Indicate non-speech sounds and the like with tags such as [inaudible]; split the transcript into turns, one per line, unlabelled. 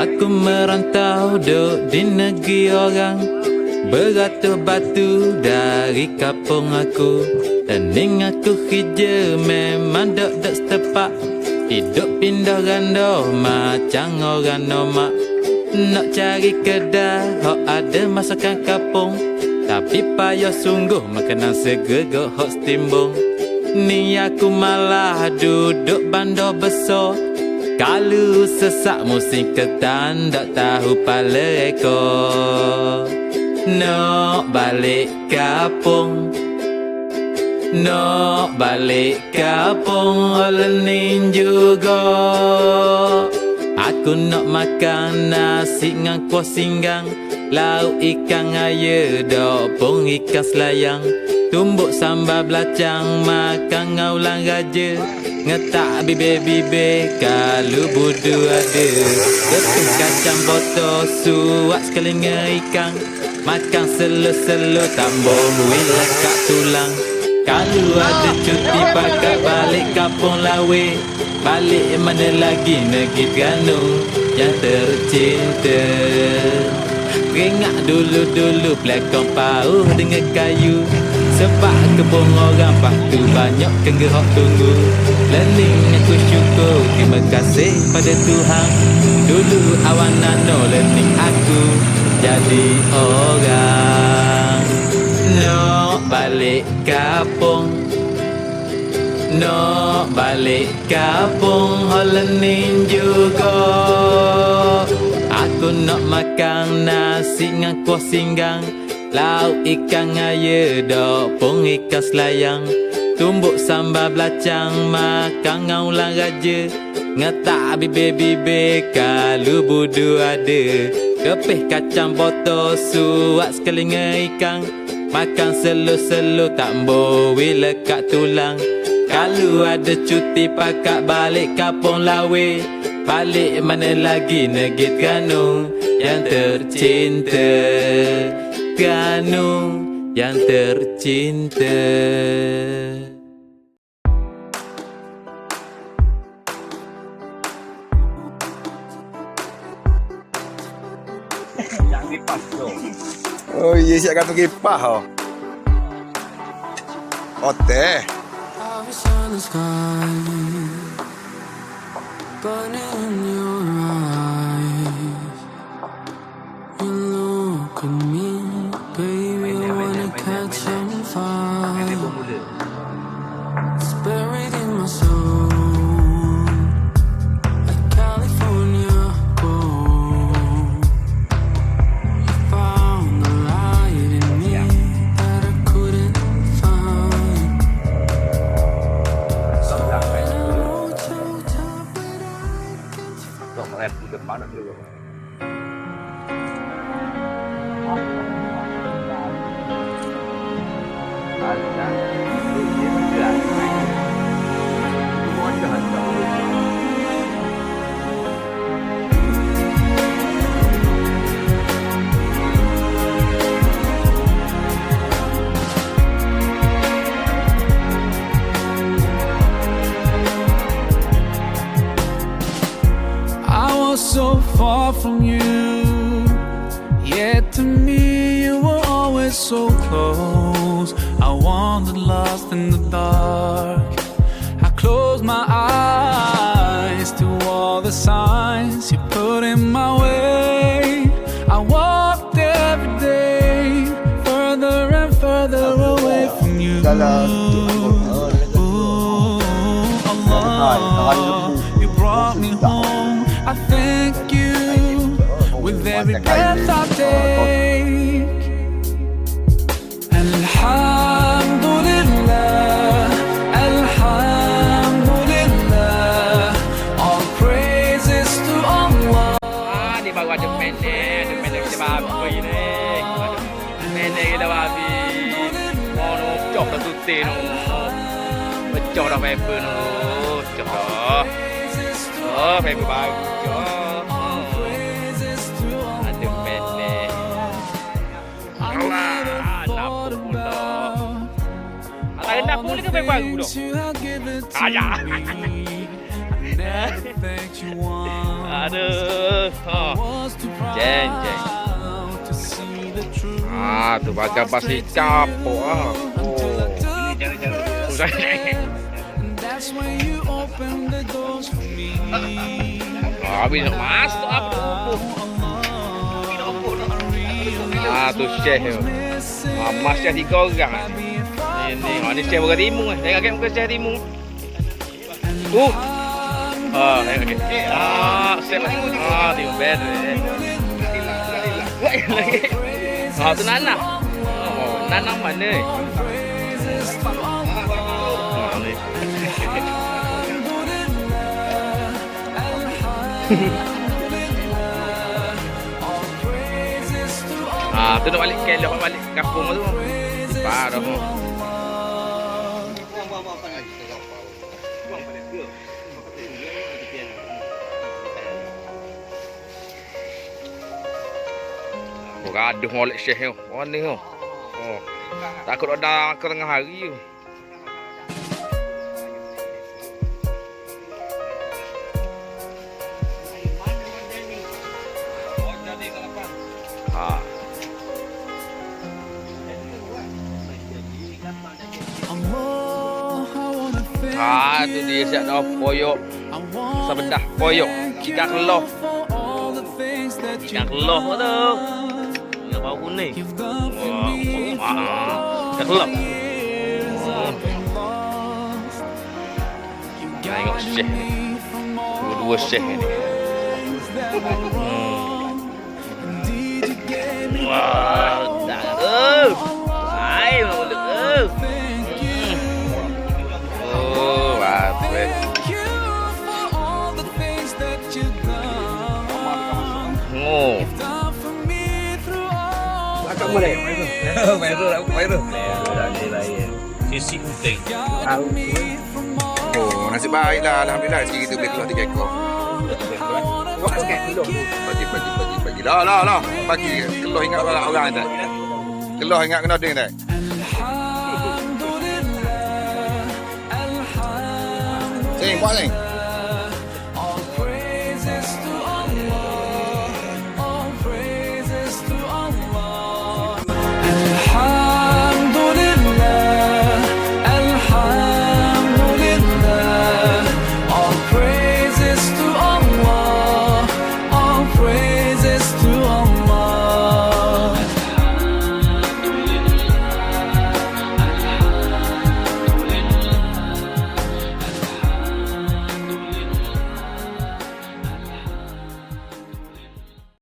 Aku merantau duduk di negeri orang. Beratus batu dari kampung aku. Tening aku hija memang dok setepak Hidup pindah ganda macam orang nomak Nak cari kedai hok ada masakan kampung. Tapi payah sungguh makanan segegok hok stimbung Ni aku malah duduk bandar besar Kalau sesak musim ketan Tak tahu pala ekor. Nak balik kampung Nak balik kampung Olenin juga. Aku nak makan nasi dengan kuah singgang Lauk ikan air, dok pun ikan selayang Tumbuk sambal belacang, makan ngaulang raja. Ngetak bibe-bibe, kalau budu ada. Getuk kacang botol, suap sekali ikan. Makan selo-selo, tambah wila kat tulang. Kalau ada cuti pakat balik kampung lawe. Balik mana lagi negeri Terengganu Yang tercinta? Teringat dulu-dulu pelakon pauh dengan kayu Sebab kebun orang patu banyak kenggerok tunggu Learning aku syukur terima kasih pada Tuhan. Dulu awan nano learning aku jadi orang. Nak balik kampung Nak balik kampung Holenin juga. Aku nak makan nasi dengan kuah singgang Lauk ikan air dok pun ikan selayang. Tumbuk sambal belacang makan dengan ulang raja. Ngetak bibe-bibe kalau budu ada. Kepih kacang botol suap sekali ikan. Makan selo-selo tak mbowi lekat tulang. Kalau ada cuti pakat balik kampung lawe Balik mana lagi negeri Terengganu Yang tercinta Terengganu Yang tercinta
Jangan lipas tu.
Oh iya siap kata kipas oh. Oh teh.
Burning in your eyes. You look I was so far from you, yet to me you were always so close. Wandered lost in the dark. I closed my eyes to all the signs you put in my way. I walked every day further and further away from you. Ooh, Allah, you brought me home. I thank you with every breath I take.
cho đâu em bự nó cho đó đó em bự bao cho đừng bên nè Ay, nak pulih ke bawah Aduh.
Oh.
Jeng, jeng. Ah, tu bagai basi kapok. Ah. Oh.
Ini jangan-jangan. That's when you open the doors for me.
Ah, nak masuk apa tu? Ah, tu chef tu. Ah, mas chef tiga orang. Ni ni, ah chef orang timu eh. Tengok kat muka chef timu. Tu. Ah, tengok kat. Ah, chef ah, timu bed. Lagi. Ah, tu Nana. Oh, Nana mana [laughs] Ah, tu nak balik kelok balik kampung tu. Parah tu. Gaduh molek syekh tu. Mana tu? Oh. Takut ada ke tengah hari tu. Ha, tu dia siap poyok.
I wanna
Sebedah poyok. Keloh. Ikan keloh tu. Yang bau kuning. Ikan keloh.
You
Tengok
all
Dua-dua syekh ni.
muli. Meron ako, meron.
Sisi
Utay.
Oh, nasi bahay lah. Alhamdulillah. Sikit tu boleh keluar tiga ekor. Pagi, pagi, pagi, pagi. Lah, lah, lah. Pagi. Keluar ingat orang orang tak? Keluar ingat kena ding tak? Sini, buat
ni.